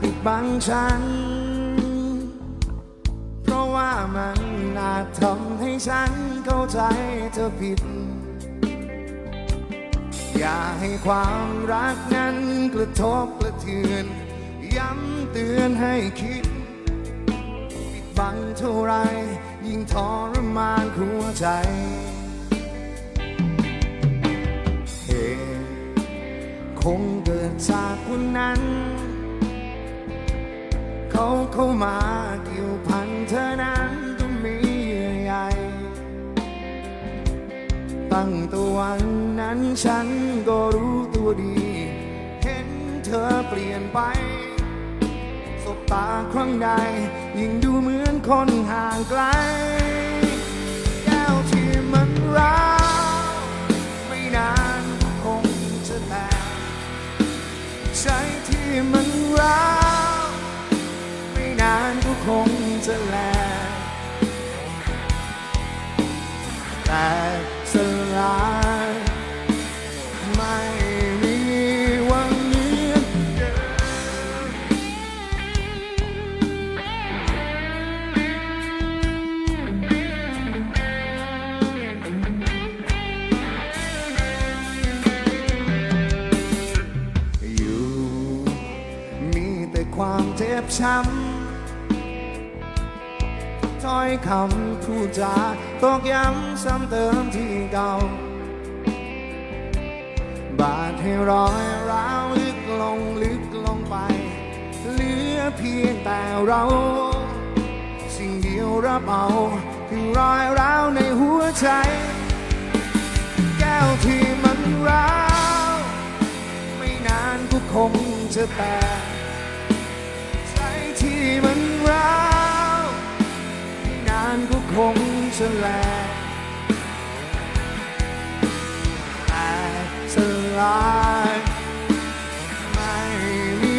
ปิดบังฉัน เพราะว่ามันอาจทำให้ฉันเข้าใจเธอผิด อย่าให้ความรักนั้นกระทบกระเทือน ย้ำเตือนให้คิด ปิดบังเท่าไร ยิ่งทรมานหัวใจเหตุคงเกิดจากวันนั้น เขาเข้ามาเกี่ยวพันเธอนั้นต้องมีเยื่อใยตั้งตัววันนั้นฉันก็รู้ตัวดี เห็นเธอเปลี่ยนไป สบตาครั้งใด ยิ่งดูเหมือนคนห่างไกล แก้วที่มันร้าวไม่นานคงจะแตกใจที่มันร้าวไม่นานก็ คงจะแหลกแตกสลายไม่มีวันเหมือนเดิอยู่มีแต่ความเจ็บช้ำ ถ้อยคำพูดจาตอกย้ำซ้ำเติมที่เก่า บาดให้รอยร้าวลึกลงลึกลงไป เหลือเพียงแต่เรา สิ่งเดียวรับเอาคือรอยร้าวในหัวใจ แก้วที่มันร้าว ไม่นานก็คงจะแตกานก็คงจะแหลกแตกสลายไม่มี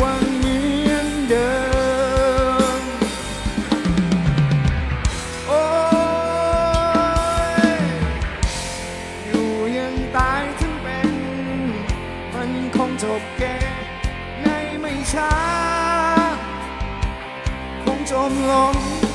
วันเหมือนเดิม โอ้ย อยู่ยังตายถึงเป็น มันคงจบเกมในไม่ช้า คงจมลง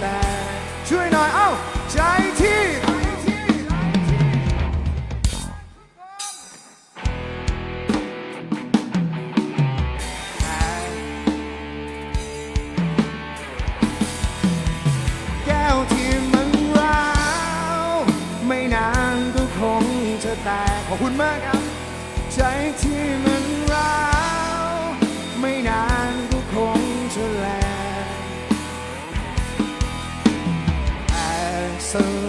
แตกช่วยหน่อยเอ้าใจที่แก้วที่มันร้าวไม่นานก็คงจะแตกขอบคุณมากครับ ใจที่มันร้าว sun.